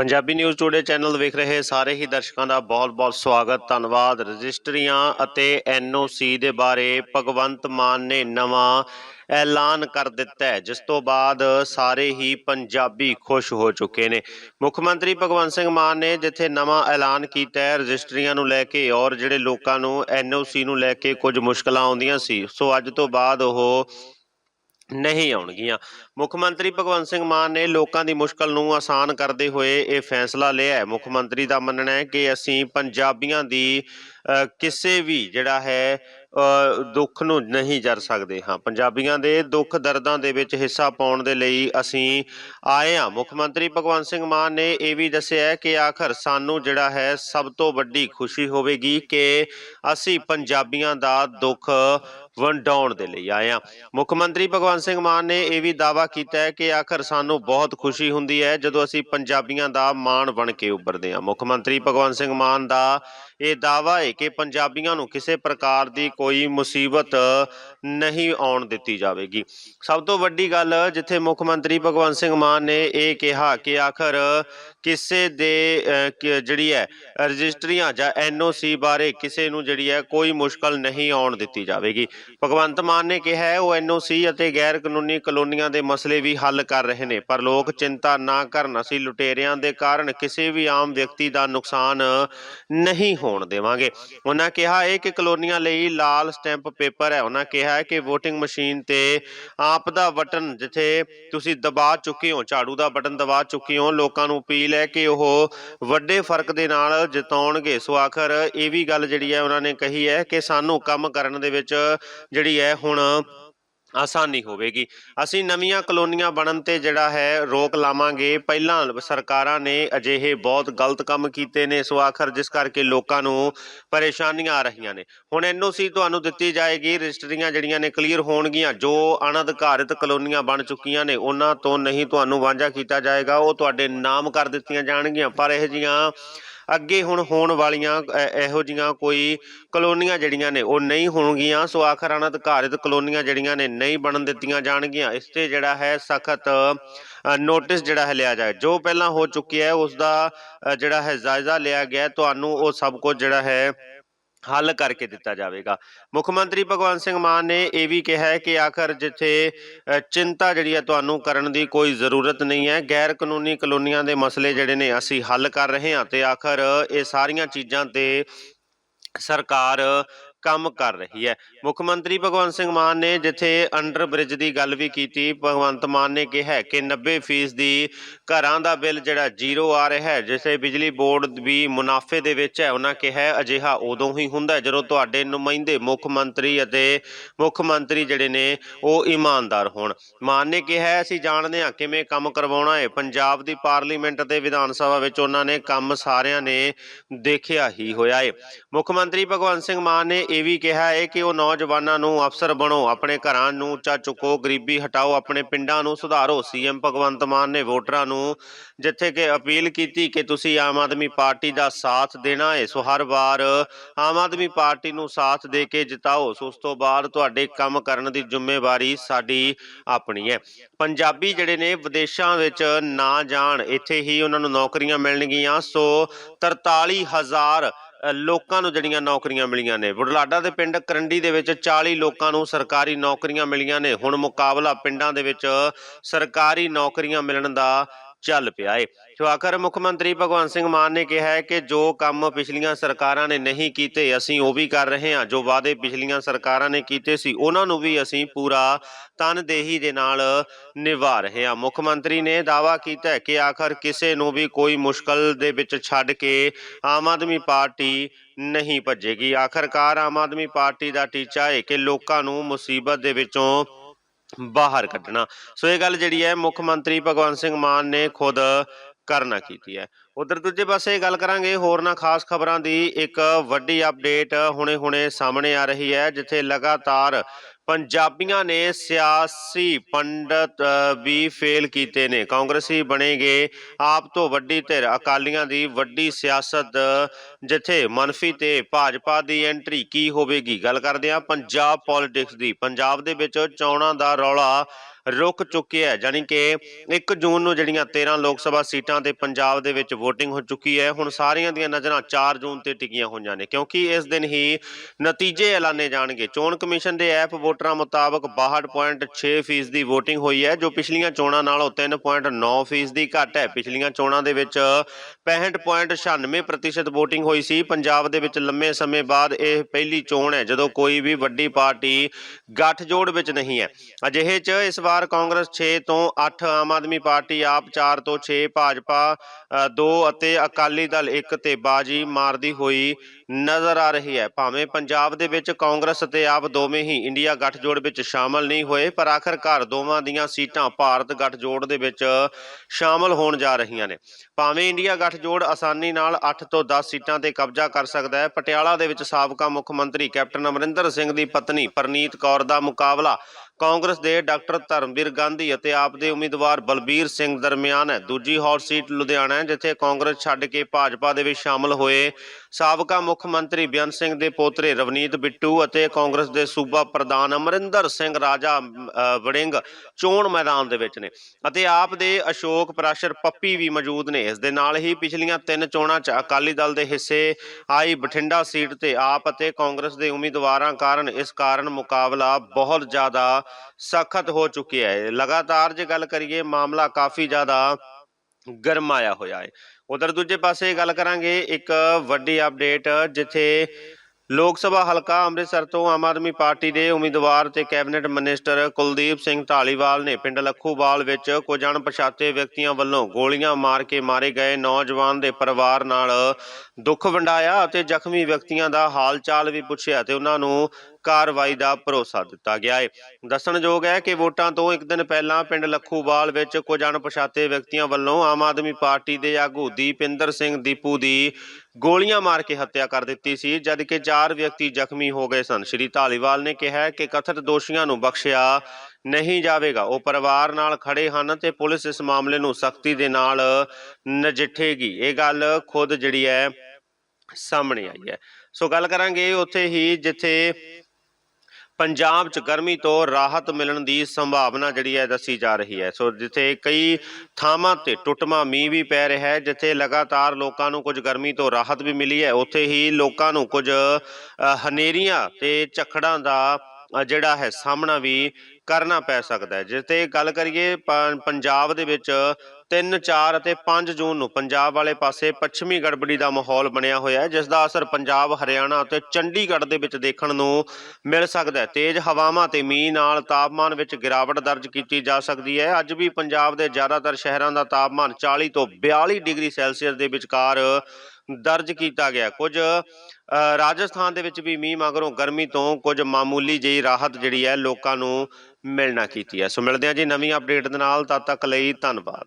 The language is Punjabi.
ਪੰਜਾਬੀ ਨਿਊਜ਼ ਟੂਡੇ ਚੈਨਲ ਵੇਖ ਰਹੇ ਸਾਰੇ ਹੀ ਦਰਸ਼ਕਾਂ ਦਾ ਬਹੁਤ-ਬਹੁਤ ਸਵਾਗਤ, ਧੰਨਵਾਦ। ਰਜਿਸਟਰੀਆਂ ਅਤੇ ਐਨਓਸੀ ਦੇ ਬਾਰੇ ਭਗਵੰਤ ਮਾਨ ਨੇ ਨਵਾਂ ਐਲਾਨ ਕਰ ਦਿੱਤਾ ਹੈ, ਜਿਸ ਤੋਂ ਬਾਅਦ ਸਾਰੇ ਹੀ ਪੰਜਾਬੀ ਖੁਸ਼ ਹੋ ਚੁੱਕੇ ਨੇ। ਮੁੱਖ ਮੰਤਰੀ ਭਗਵੰਤ ਸਿੰਘ ਮਾਨ ਨੇ ਜਿੱਥੇ ਨਵਾਂ ਐਲਾਨ ਕੀਤਾ ਹੈ, ਰਜਿਸਟਰੀਆਂ ਨੂੰ ਲੈ ਕੇ ਔਰ ਜਿਹੜੇ ਲੋਕਾਂ ਨੂੰ ਐਨਓਸੀ ਨੂੰ ਲੈ ਕੇ ਕੁਝ ਮੁਸ਼ਕਲਾਂ ਆਉਂਦੀਆਂ ਸੀ, ਸੋ ਅੱਜ ਤੋਂ ਬਾਅਦ ਉਹ ਨਹੀਂ ਆਉਣਗੀਆਂ। ਮੁੱਖ ਮੰਤਰੀ ਭਗਵੰਤ ਸਿੰਘ ਮਾਨ ਨੇ ਲੋਕਾਂ ਦੀ ਮੁਸ਼ਕਲ ਨੂੰ ਆਸਾਨ ਕਰਦੇ ਹੋਏ ਇਹ ਫੈਸਲਾ ਲਿਆ ਹੈ। ਮੁੱਖ ਮੰਤਰੀ ਦਾ ਮੰਨਣਾ ਹੈ ਕਿ ਅਸੀਂ ਪੰਜਾਬੀਆਂ ਦੀ ਕਿਸੇ ਵੀ ਜਿਹੜਾ ਹੈ ਦੁੱਖ ਨੂੰ ਨਹੀਂ ਜਰ ਸਕਦੇ ਹਾਂ। ਪੰਜਾਬੀਆਂ ਦੇ ਦੁੱਖ ਦਰਦਾਂ ਦੇ ਵਿੱਚ ਹਿੱਸਾ ਪਾਉਣ ਦੇ ਲਈ ਅਸੀਂ ਆਏ ਹਾਂ। ਮੁੱਖ ਮੰਤਰੀ ਭਗਵੰਤ ਸਿੰਘ ਮਾਨ ਨੇ ਇਹ ਵੀ ਦੱਸਿਆ ਕਿ ਆਖਰ ਸਾਨੂੰ ਜਿਹੜਾ ਹੈ ਸਭ ਤੋਂ ਵੱਡੀ ਖੁਸ਼ੀ ਹੋਵੇਗੀ ਕਿ ਅਸੀਂ ਪੰਜਾਬੀਆਂ ਦਾ ਦੁੱਖ ਵੰਡਾਉਣ ਦੇ ਲਈ ਆਏ ਹਾਂ। ਮੁੱਖ ਮੰਤਰੀ ਭਗਵੰਤ ਸਿੰਘ ਮਾਨ ਨੇ ਇਹ ਵੀ ਦਾਅਵਾ ਕੀਤਾ ਹੈ ਕਿ ਆਖਰ ਸਾਨੂੰ ਬਹੁਤ ਖੁਸ਼ੀ ਹੁੰਦੀ ਹੈ ਜਦੋਂ ਅਸੀਂ ਪੰਜਾਬੀਆਂ ਦਾ ਮਾਣ ਬਣ ਕੇ ਉੱਭਰਦੇ ਹਾਂ। ਮੁੱਖ ਮੰਤਰੀ ਭਗਵੰਤ ਸਿੰਘ ਮਾਨ ਦਾ ਇਹ ਦਾਅਵਾ ਹੈ ਕਿ ਪੰਜਾਬੀਆਂ ਨੂੰ ਕਿਸੇ ਪ੍ਰਕਾਰ ਦੀ ਕੋਈ ਮੁਸੀਬਤ ਨਹੀਂ ਆਉਣ ਦਿੱਤੀ ਜਾਵੇਗੀ। ਸਭ ਤੋਂ ਵੱਡੀ ਗੱਲ ਜਿੱਥੇ ਮੁੱਖ ਮੰਤਰੀ ਭਗਵੰਤ ਸਿੰਘ ਮਾਨ ਨੇ ਇਹ ਕਿਹਾ ਕਿ ਆਖਰ ਕਿਸੇ ਦੇ ਜਿਹੜੀ ਹੈ, ਰਜਿਸਟਰੀਆਂ ਜਾਂ ਐਨਓਸੀ ਬਾਰੇ ਕਿਸੇ ਨੂੰ ਜਿਹੜੀ ਹੈ ਕੋਈ ਮੁਸ਼ਕਲ ਨਹੀਂ ਆਉਣ ਦਿੱਤੀ ਜਾਵੇਗੀ। ਭਗਵੰਤ ਮਾਨ ਨੇ ਕਿਹਾ ਹੈ, ਉਹ ਐਨਓਸੀ ਅਤੇ ਗੈਰ ਕਾਨੂੰਨੀ ਕਲੋਨੀਆਂ ਦੇ ਮਸਲੇ ਵੀ ਹੱਲ ਕਰ ਰਹੇ ਨੇ, ਪਰ ਲੋਕ ਚਿੰਤਾ ਨਾ ਕਰਨ, ਅਸੀਂ ਲੁਟੇਰਿਆਂ ਦੇ ਕਾਰਨ ਕਿਸੇ ਵੀ ਆਮ ਵਿਅਕਤੀ ਦਾ ਨੁਕਸਾਨ ਨਹੀਂ ਹੋਣ ਦੇਵਾਂਗੇ। ਉਹਨਾਂ ਕਿਹਾ ਹੈ ਕਿ ਕਲੋਨੀਆਂ ਲਈ ਲਾਲ ਸਟੈਂਪ ਪੇਪਰ ਹੈ। ਉਹਨਾਂ ਕਿਹਾ ਹੈ ਕਿ VOTING ਮਸ਼ੀਨ ਤੇ ਆਪ ਦਾ ਬਟਨ ਜਿੱਥੇ ਤੁਸੀਂ ਦਬਾ ਚੁੱਕੇ ਹੋ, ਝਾੜੂ ਦਾ ਬਟਨ ਦਬਾ ਚੁੱਕੇ ਹੋ, ਲੋਕਾਂ ਨੂੰ ਅਪੀਲ ਹੈ ਕਿ ਉਹ ਵੱਡੇ ਫ਼ਰਕ ਦੇ ਨਾਲ ਜਿਤਾਉਣਗੇ। ਸੋ ਆਖਰ ਇਹ ਵੀ ਗੱਲ ਜਿਹੜੀ ਹੈ, ਉਹਨਾਂ ਨੇ ਕਹੀ ਹੈ ਕਿ ਸਾਨੂੰ ਕੰਮ ਕਰਨ ਦੇ ਵਿੱਚ ਜਿਹੜੀ ਹੈ ਹੁਣ ਆਸਾਨੀ ਹੋਵੇਗੀ। ਅਸੀਂ ਨਵੀਆਂ ਕਲੋਨੀਆਂ ਬਣਨ ਤੇ ਜਿਹੜਾ ਹੈ ਰੋਕ ਲਾਵਾਂਗੇ। ਪਹਿਲਾਂ ਸਰਕਾਰਾਂ ਨੇ ਅਜਿਹੇ ਬਹੁਤ ਗਲਤ ਕੰਮ ਕੀਤੇ ਨੇ ਸੋ ਆਖਰ ਜਿਸ ਕਰਕੇ ਲੋਕਾਂ ਨੂੰ ਪਰੇਸ਼ਾਨੀਆਂ ਆ ਰਹੀਆਂ ਨੇ। ਹੁਣ ਐਨਓਸੀ ਤੁਹਾਨੂੰ ਦਿੱਤੀ ਜਾਏਗੀ, ਰਜਿਸਟਰੀਆਂ ਜਿਹੜੀਆਂ ਨੇ ਕਲੀਅਰ ਹੋਣਗੀਆਂ। ਜੋ ਅਣਅਧਿਕਾਰਿਤ ਕਲੋਨੀਆਂ ਬਣ ਚੁੱਕੀਆਂ ਨੇ, ਉਹਨਾਂ ਤੋਂ ਨਹੀਂ ਤੁਹਾਨੂੰ ਵਾਂਝਾ ਕੀਤਾ ਜਾਏਗਾ। ਉਹ ਤੁਹਾਡੇ ਨਾਮ ਕਰ ਦਿੱਤੀਆਂ ਜਾਣਗੀਆਂ। ਪਰ ਇਹ ਜੀਆਂ ਅੱਗੇ ਹੁਣ ਹੋਣ ਵਾਲੀਆਂ ਇਹੋ ਜੀਆਂ ਕੋਈ ਕਲੋਨੀਆਂ ਜਿਹੜੀਆਂ ਨੇ, ਉਹ ਨਹੀਂ ਹੋਣਗੀਆਂ। ਸੋ ਆਖਰ ਅਣਅਧਿਕਾਰਿਤ ਕਲੋਨੀਆਂ ਜਿਹੜੀਆਂ ਨੇ, ਨਹੀਂ ਬਣਨ ਦਿੱਤੀਆਂ ਜਾਣਗੀਆਂ। ਇਸ ਤੇ ਜਿਹੜਾ ਹੈ ਸਖਤ ਨੋਟਿਸ ਜਿਹੜਾ ਹੈ ਲਿਆ ਜਾਏ। ਜੋ ਪਹਿਲਾਂ ਹੋ ਚੁੱਕਿਆ ਹੈ ਉਸ ਦਾ ਜਿਹੜਾ ਹੈ ਜਾਇਜ਼ਾ ਲਿਆ ਗਿਆ ਤੁਹਾਨੂੰ ਉਹ ਸਭ ਕੁਝ ਜਿਹੜਾ ਹੈ ਹੱਲ ਕਰਕੇ ਦਿੱਤਾ ਜਾਵੇਗਾ। ਮੁੱਖ ਮੰਤਰੀ ਭਗਵੰਤ ਸਿੰਘ ਮਾਨ ਨੇ ਇਹ ਵੀ ਕਿਹਾ ਹੈ ਕਿ ਆਖਰ ਜਿੱਥੇ ਅ, ਚਿੰਤਾ ਜਿਹੜੀ ਹੈ ਤੁਹਾਨੂੰ ਕਰਨ ਦੀ ਕੋਈ ਜ਼ਰੂਰਤ ਨਹੀਂ ਹੈ ਗੈਰ ਕਾਨੂੰਨੀ ਕਲੋਨੀਆਂ ਦੇ ਮਸਲੇ ਜਿਹੜੇ ਨੇ ਅਸੀਂ ਹੱਲ ਕਰ ਰਹੇ ਹਾਂ ਤੇ ਆਖਰ ਇਹ ਸਾਰੀਆਂ ਚੀਜ਼ਾਂ ਤੇ ਸਰਕਾਰ ਕੰਮ ਕਰ ਰਹੀ ਹੈ। ਮੁੱਖ ਮੰਤਰੀ ਭਗਵੰਤ ਸਿੰਘ ਮਾਨ ਨੇ ਜਿੱਥੇ ਅੰਡਰ ਬ੍ਰਿਜ ਦੀ ਗੱਲ ਵੀ ਕੀਤੀ, ਭਗਵੰਤ ਮਾਨ ਨੇ ਕਿਹਾ ਕਿ 90% ਦੀ ਘਰਾਂ ਦਾ ਬਿੱਲ ਜਿਹੜਾ ਜ਼ੀਰੋ ਆ ਰਿਹਾ ਹੈ ਜਿਸੇ ਬਿਜਲੀ ਬੋਰਡ ਵੀ ਮੁਨਾਫੇ ਦੇ ਵਿੱਚ ਹੈ, ਉਹਨਾਂ ਕਿਹਾ ਅਜਿਹਾ ਉਦੋਂ ਹੀ ਹੁੰਦਾ ਹੈ, ਜਦੋਂ ਤੁਹਾਡੇ ਨੁਮਾਇੰਦੇ ਮੁੱਖ ਮੰਤਰੀ ਅਤੇ ਮੁੱਖ ਮੰਤਰੀ ਜਿਹੜੇ ਨੇ, ਉਹ ਇਮਾਨਦਾਰ ਹੋਣ। ਮਾਨ ਨੇ ਕਿਹਾ, ਅਸੀਂ ਜਾਣਦੇ ਹਾਂ ਕਿਵੇਂ ਕੰਮ ਕਰਵਾਉਣਾ ਹੈ। ਪੰਜਾਬ ਦੀ ਪਾਰਲੀਮੈਂਟ ਅਤੇ ਵਿਧਾਨ ਸਭਾ ਵਿੱਚ ਉਹਨਾਂ ਨੇ ਕੰਮ ਸਾਰਿਆਂ ਨੇ ਦੇਖਿਆ ਹੀ ਹੋਇਆ ਹੈ। ਮੁੱਖ ਮੰਤਰੀ ਭਗਵੰਤ ਸਿੰਘ ਮਾਨ ਨੇ ਇਹ ਵੀ ਕਿਹਾ ਹੈ ਕਿ ਉਹ ਨੌਜਵਾਨਾਂ ਨੂੰ ਅਫਸਰ ਬਣੋ ਆਪਣੇ ਘਰਾਂ ਨੂੰ ਉੱਚਾ ਚੁੱਕੋ ਗਰੀਬੀ ਹਟਾਓ ਆਪਣੇ ਪਿੰਡਾਂ ਨੂੰ ਸੁਧਾਰੋ। ਸੀਐਮ ਭਗਵੰਤ ਮਾਨ ਨੇ ਵੋਟਰਾਂ ਨੂੰ ਜਿੱਥੇ ਕਿ ਅਪੀਲ ਕੀਤੀ ਕਿ ਤੁਸੀਂ ਆਮ ਆਦਮੀ ਪਾਰਟੀ ਦਾ ਸਾਥ ਦੇਣਾ ਹੈ ਸੋ ਹਰ ਵਾਰ ਆਮ ਆਦਮੀ ਪਾਰਟੀ ਨੂੰ ਸਾਥ ਦੇ ਕੇ ਜਿਤਾਓ ਸੋ ਉਸ ਤੋਂ ਬਾਅਦ ਤੁਹਾਡੇ ਕੰਮ ਕਰਨ ਦੀ ਜ਼ਿੰਮੇਵਾਰੀ ਸਾਡੀ ਆਪਣੀ ਹੈ। ਪੰਜਾਬੀ ਜਿਹੜੇ ਨੇ ਵਿਦੇਸ਼ਾਂ ਵਿੱਚ ਨਾ ਜਾਣ ਇੱਥੇ ਹੀ ਉਹਨਾਂ ਨੂੰ ਨੌਕਰੀਆਂ ਮਿਲਣਗੀਆਂ ਸੋ 43000 ਅ, ਲੋਕਾਂ ਨੂੰ ਜਿਹੜੀਆਂ ਨੌਕਰੀਆਂ ਮਿਲੀਆਂ ਨੇ। ਬੁਢਲਾਡਾ ਦੇ ਪਿੰਡ ਕਰੰਡੀ ਦੇ ਵਿੱਚ 40 ਲੋਕਾਂ ਨੂੰ ਸਰਕਾਰੀ ਨੌਕਰੀਆਂ ਮਿਲੀਆਂ ਨੇ। ਹੁਣ ਮੁਕਾਬਲਾ ਪਿੰਡਾਂ ਦੇ ਵਿੱਚ ਸਰਕਾਰੀ ਨੌਕਰੀਆਂ ਮਿਲਣ ਦਾ ਚੱਲ ਪਿਆ ਏ। ਸੋ ਆਖਰ ਮੁੱਖ ਮੰਤਰੀ ਭਗਵੰਤ ਸਿੰਘ ਮਾਨ ਨੇ ਕਿਹਾ ਹੈ ਕਿ ਜੋ ਕੰਮ ਪਿਛਲੀਆਂ ਸਰਕਾਰਾਂ ਨੇ ਨਹੀਂ ਕੀਤੇ, ਅਸੀਂ ਉਹ ਵੀ ਕਰ ਰਹੇ ਹਾਂ। ਜੋ ਵਾਅਦੇ ਪਿਛਲੀਆਂ ਸਰਕਾਰਾਂ ਨੇ ਕੀਤੇ ਸੀ, ਉਹਨਾਂ ਨੂੰ ਵੀ ਅਸੀਂ ਪੂਰਾ ਤਨਦੇਹੀ ਦੇ ਨਾਲ ਨਿਭਾ ਰਹੇ ਹਾਂ। ਮੁੱਖ ਮੰਤਰੀ ਨੇ ਦਾਅਵਾ ਕੀਤਾ ਕਿ ਆਖਰ ਕਿਸੇ ਨੂੰ ਵੀ ਕੋਈ ਮੁਸ਼ਕਲ ਦੇ ਵਿੱਚ ਛੱਡ ਕੇ ਆਮ ਆਦਮੀ ਪਾਰਟੀ ਨਹੀਂ ਭੱਜੇਗੀ। ਆਖਰਕਾਰ ਆਮ ਆਦਮੀ ਪਾਰਟੀ ਦਾ ਟੀਚਾ ਹੈ ਕਿ ਲੋਕਾਂ ਨੂੰ ਮੁਸੀਬਤ ਦੇ ਵਿੱਚੋਂ ਬਾਹਰ ਕੱਢਣਾ। ਸੋ ਇਹ ਗੱਲ ਜਿਹੜੀ ਹੈ, ਮੁੱਖ ਮੰਤਰੀ ਭਗਵੰਤ ਸਿੰਘ ਮਾਨ ਨੇ ਖੁਦ ਕਰਨਾ ਕੀਤੀ ਹੈ। ਉਧਰ ਦੂਜੇ ਪਾਸੇ ਗੱਲ ਕਰਾਂਗੇ ਹੋਰਨਾਂ ਖਾਸ ਖਬਰਾਂ ਦੀ। ਇੱਕ ਵੱਡੀ ਅਪਡੇਟ ਹੁਣੇ-ਹੁਣੇ ਸਾਹਮਣੇ ਆ ਰਹੀ ਹੈ, ਜਿੱਥੇ ਲਗਾਤਾਰ ਪੰਜਾਬੀਆਂ ਨੇ ਸਿਆਸੀ ਪੰਡਤ ਵੀ ਫੇਲ ਕੀਤੇ ਨੇ। ਕਾਂਗਰਸੀ ਬਣੇਗੇ ਆਪ ਤੋਂ ਵੱਡੀ ਧਿਰ। ਅਕਾਲੀਆਂ ਦੀ ਵੱਡੀ ਸਿਆਸਤ, ਜਿੱਥੇ ਮਨਫੀ ਤੇ ਭਾਜਪਾ ਦੀ ਐਂਟਰੀ ਕੀ ਹੋਵੇਗੀ? ਗੱਲ ਕਰਦੇ ਹਾਂ ਪੰਜਾਬ ਪੋਲਿਟਿਕਸ ਦੀ। ਪੰਜਾਬ ਦੇ ਵਿੱਚ ਚੋਣਾਂ ਦਾ ਰੌਲਾ ਰੁਕ ਚੁੱਕੀ ਹੈ। ਜਾਣੀ ਕਿ 1 ਜੂਨ ਨੂੰ ਜਿਹੜੀਆਂ 13 ਲੋਕ ਸਭਾ ਸੀਟਾਂ ਤੇ ਪੰਜਾਬ ਦੇ ਵਿੱਚ VOTING ਹੋ ਚੁੱਕੀ ਹੈ। ਹੁਣ ਸਾਰੀਆਂ ਦੀਆਂ ਨਜ਼ਰਾਂ 4 ਜੂਨ ਤੇ ਟਿਕੀਆਂ ਹੋਈਆਂ ਨੇ, ਕਿਉਂਕਿ ਇਸ ਦਿਨ ਹੀ ਨਤੀਜੇ ਐਲਾਨੇ ਜਾਣਗੇ। ਚੋਣ ਕਮਿਸ਼ਨ ਦੇ ਐਪ ਵੋਟਰਾਂ ਮੁਤਾਬਕ 62.6% ਫੀਸਦੀ VOTING ਹੋਈ ਹੈ, ਜੋ ਪਿਛਲੀਆਂ ਚੋਣਾਂ ਨਾਲੋਂ 3.9% ਫੀਸਦੀ ਘੱਟ ਹੈ। ਪਿਛਲੀਆਂ ਚੋਣਾਂ ਦੇ ਵਿੱਚ 65.96% ਪ੍ਰਤੀਸ਼ਤ VOTING ਹੋਈ ਸੀ। ਪੰਜਾਬ ਦੇ ਵਿੱਚ ਲੰਮੇ ਸਮੇਂ ਬਾਅਦ ਇਹ ਪਹਿਲੀ ਚੋਣ ਹੈ, ਜਦੋਂ ਕੋਈ ਵੀ ਵੱਡੀ ਪਾਰਟੀ ਗੱਠਜੋੜ ਵਿੱਚ ਨਹੀਂ ਹੈ। ਅਜਿਹੇ 'ਚ ਇਸ ਵਾਰ ਕਾਂਗਰਸ 6 ਤੋਂ 8 ਆਮ ਆਦਮੀ ਪਾਰਟੀ ਆਪ 4 ਤੋਂ 6 ਭਾਜਪਾ 2 ਅਤੇ ਅਕਾਲੀ ਦਲ 1 ਤੇ ਬਾਜੀ ਮਾਰਦੀ ਹੋਈ ਨਜ਼ਰ ਆ ਰਹੀ ਹੈ। ਭਾਵੇਂ ਪੰਜਾਬ ਦੇ ਵਿੱਚ ਕਾਂਗਰਸ ਅਤੇ ਆਪ ਦੋਵੇਂ ਹੀ ਇੰਡੀਆ ਗੱਠਜੋੜ ਵਿੱਚ ਸ਼ਾਮਲ ਨਹੀਂ ਹੋਏ, ਪਰ ਆਖਰਕਾਰ ਦੋਵਾਂ ਦੀਆਂ ਸੀਟਾਂ ਭਾਰਤ ਗੱਠਜੋੜ ਦੇ ਵਿੱਚ ਸ਼ਾਮਲ ਹੋਣ ਜਾ ਰਹੀਆਂ ਨੇ। ਭਾਵੇਂ ਇੰਡੀਆ ਗੱਠਜੋੜ ਆਸਾਨੀ ਨਾਲ 8 ਤੋਂ 10 ਸੀਟਾਂ ਤੇ ਕਬਜ਼ਾ ਕਰ ਸਕਦਾ ਹੈ, ਪਟਿਆਲਾ ਦੇ ਵਿੱਚ ਸਾਬਕਾ ਮੁੱਖ ਮੰਤਰੀ ਕੈਪਟਨ ਅਮਰਿੰਦਰ ਸਿੰਘ ਦੀ ਪਤਨੀ ਪਰਨੀਤ ਕੌਰ ਦਾ ਮੁਕਾਬਲਾ ਕਾਂਗਰਸ ਦੇ ਡਾਕਟਰ ਧਰਮਵੀਰ ਗਾਂਧੀ ਅਤੇ ਆਪ ਦੇ ਉਮੀਦਵਾਰ ਬਲਬੀਰ ਸਿੰਘ ਦਰਮਿਆਨ ਹੈ। ਦੂਜੀ ਹੌਟ ਸੀਟ ਲੁਧਿਆਣਾ ਹੈ, ਜਿੱਥੇ ਕਾਂਗਰਸ ਛੱਡ ਕੇ ਭਾਜਪਾ ਦੇ ਵਿੱਚ ਸ਼ਾਮਲ ਹੋਏ ਸਾਬਕਾ ਮੁੱਖ ਮੰਤਰੀ ਬੇਅੰਤ ਸਿੰਘ ਦੇ ਪੋਤਰੇ ਰਵਨੀਤ ਬਿੱਟੂ ਅਤੇ ਕਾਂਗਰਸ ਦੇ ਸੂਬਾ ਪ੍ਰਧਾਨ ਅਮਰਿੰਦਰ ਸਿੰਘ ਰਾਜਾ ਵੜਿੰਗ ਚੋਣ ਮੈਦਾਨ ਦੇ ਵਿੱਚ ਨੇ। ਅਤੇ ਆਪ ਦੇ ਅਸ਼ੋਕ ਪ੍ਰਾਸ਼ਰ ਪੱਪੀ ਵੀ ਮੌਜੂਦ ਨੇ। ਇਸ ਦੇ ਨਾਲ ਹੀ ਪਿਛਲੀਆਂ ਤਿੰਨ ਚੋਣਾਂ 'ਚ ਅਕਾਲੀ ਦਲ ਦੇ ਹਿੱਸੇ ਆਈ ਬਠਿੰਡਾ ਸੀਟ ਤੇ ਆਪ ਅਤੇ ਕਾਂਗਰਸ ਦੇ ਉਮੀਦਵਾਰਾਂ ਕਾਰਨ ਇਸ ਕਾਰਨ ਮੁਕਾਬਲਾ ਬਹੁਤ ਜ਼ਿਆਦਾ ਸਖਤ ਹੋ ਚੁੱਕਿਆ ਹੈ। ਲਗਾਤਾਰ ਜੇ ਗੱਲ ਕਰੀਏ, ਮਾਮਲਾ ਕਾਫੀ ਜ਼ਿਆਦਾ ਗਰਮਾਇਆ ਹੋਇਆ ਹੈ। ਉਧਰ ਦੂਜੇ ਪਾਸੇ ਗੱਲ ਕਰਾਂਗੇ ਇੱਕ ਵੱਡੀ ਅਪਡੇਟ ਜਿੱਥੇ ਲੋਕ ਸਭਾ ਹਲਕਾ ਅੰਮ੍ਰਿਤਸਰ ਤੋਂ ਆਮ ਆਦਮੀ ਪਾਰਟੀ ਦੇ ਉਮੀਦਵਾਰ ਤੇ ਕੈਬਨਿਟ ਮਿਨਿਸਟਰ ਕੁਲਦੀਪ ਸਿੰਘ ਢਾਲੀਵਾਲ ਨੇ ਪਿੰਡ ਲੱਖੂਵਾਲ ਵਿੱਚ ਕੁਝ ਅਣਪਛਾਤੇ ਵਿਅਕਤੀਆਂ ਵੱਲੋਂ ਗੋਲੀਆਂ ਮਾਰ ਕੇ ਮਾਰੇ ਗਏ ਨੌਜਵਾਨ ਦੇ ਪਰਿਵਾਰ ਨਾਲ ਦੁੱਖ ਵੰਡਾਇਆ ਅਤੇ ਜ਼ਖਮੀ ਵਿਅਕਤੀਆਂ ਦਾ ਹਾਲ ਚਾਲ ਵੀ ਪੁੱਛਿਆ ਤੇ ਉਹਨਾਂ ਨੂੰ ਕਾਰਵਾਈ ਦਾ ਭਰੋਸਾ ਦਿੱਤਾ ਗਿਆ ਹੈ ਦੱਸਣਯੋਗ ਹੈ ਕਿ ਵੋਟਾਂ ਤੋਂ ਇੱਕ ਦਿਨ ਪਹਿਲਾਂ ਪਿੰਡ ਲੱਖੂਵਾਲ ਵਿੱਚ ਕੁਝ ਅਣਪਛਾਤੇ ਵਿਅਕਤੀਆਂ ਵੱਲੋਂ ਆਮ ਆਦਮੀ ਪਾਰਟੀ ਦੇ ਆਗੂ ਦੀਪਿੰਦਰ ਸਿੰਘ ਦੀਪੂ ਦੀ ਗੋਲੀਆਂ ਮਾਰ ਕੇ ਹੱਤਿਆ ਕਰ ਦਿੱਤੀ ਸੀ, ਜਦਕਿ ਚਾਰ ਵਿਅਕਤੀ ਜ਼ਖਮੀ ਹੋ ਗਏ ਸਨ। ਸ਼੍ਰੀ ਢਾਲੀਵਾਲ ਨੇ ਕਿਹਾ ਕਿ ਕਥਿਤ ਦੋਸ਼ੀਆਂ ਨੂੰ ਬਖਸ਼ਿਆ ਨਹੀਂ ਜਾਵੇਗਾ। ਉਹ ਪਰਿਵਾਰ ਨਾਲ ਖੜੇ ਹਨ ਤੇ ਪੁਲਿਸ ਇਸ ਮਾਮਲੇ ਨੂੰ ਸਖਤੀ ਦੇ ਨਾਲ ਨਜਿੱਠੇਗੀ। ਇਹ ਗੱਲ ਖੁਦ ਜਿਹੜੀ ਹੈ ਸਾਹਮਣੇ ਆਈ ਹੈ। ਸੋ ਗੱਲ ਕਰਾਂਗੇ ਉੱਥੇ ਹੀ ਜਿੱਥੇ ਪੰਜਾਬ 'ਚ ਗਰਮੀ ਤੋਂ ਰਾਹਤ ਮਿਲਣ ਦੀ ਸੰਭਾਵਨਾ ਜਿਹੜੀ ਹੈ ਦੱਸੀ ਜਾ ਰਹੀ ਹੈ। ਸੋ ਜਿੱਥੇ ਕਈ ਥਾਵਾਂ ਤੇ ਟੁੱਟਮਾ ਮੀਂਹ ਵੀ ਪੈ ਰਿਹਾ ਹੈ, ਜਿੱਥੇ ਲਗਾਤਾਰ ਲੋਕਾਂ ਨੂੰ ਕੁਝ ਗਰਮੀ ਤੋਂ ਰਾਹਤ ਵੀ ਮਿਲੀ ਹੈ, ਉੱਥੇ ਹੀ ਲੋਕਾਂ ਨੂੰ ਕੁਝ ਹਨੇਰੀਆਂ ਤੇ ਝੱਖੜਾਂ ਦਾ ਜਿਹੜਾ ਹੈ ਸਾਹਮਣਾ ਵੀ ਕਰਨਾ ਪੈ ਸਕਦਾ ਹੈ। 'ਤੇ ਗੱਲ ਕਰੀਏ ਪੰਜਾਬ ਦੇ ਵਿੱਚ 3 4 ਅਤੇ 5 ਜੂਨ ਨੂੰ ਪੰਜਾਬ ਵਾਲੇ ਪਾਸੇ ਪੱਛਮੀ ਗੜਬੜੀ ਦਾ ਮਾਹੌਲ ਬਣਿਆ ਹੋਇਆ ਹੈ, ਜਿਸ ਦਾ ਅਸਰ ਪੰਜਾਬ, ਹਰਿਆਣਾ ਅਤੇ ਚੰਡੀਗੜ੍ਹ ਦੇ ਵਿੱਚ ਦੇਖਣ ਨੂੰ ਮਿਲ ਸਕਦਾ ਹੈ। ਤੇਜ਼ ਹਵਾਵਾਂ ਤੇ ਮੀਂਹ ਨਾਲ ਤਾਪਮਾਨ ਵਿੱਚ ਗਿਰਾਵਟ ਦਰਜ ਕੀਤੀ ਜਾ ਸਕਦੀ ਹੈ। ਅੱਜ ਵੀ ਪੰਜਾਬ ਦੇ ਜ਼ਿਆਦਾਤਰ ਸ਼ਹਿਰਾਂ ਦਾ ਤਾਪਮਾਨ 40 ਤੋਂ 42 ਡਿਗਰੀ ਸੈਲਸੀਅਸ ਦੇ ਵਿਚਕਾਰ ਦਰਜ ਕੀਤਾ ਗਿਆ। ਕੁਝ ਰਾਜਸਥਾਨ ਦੇ ਵਿੱਚ ਵੀ ਮੀਂਹ ਮਗਰੋਂ ਗਰਮੀ ਤੋਂ ਕੁਝ ਮਾਮੂਲੀ ਜਿਹੀ ਰਾਹਤ ਜਿਹੜੀ ਹੈ ਲੋਕਾਂ ਨੂੰ ਮਿਲਣਾ ਕੀਤੀ ਹੈ। ਸੋ ਮਿਲਦੇ ਹਾਂ ਜੀ ਨਵੀਂ ਅਪਡੇਟ ਦੇ ਨਾਲ। ਤਦ ਤੱਕ ਲਈ ਧੰਨਵਾਦ।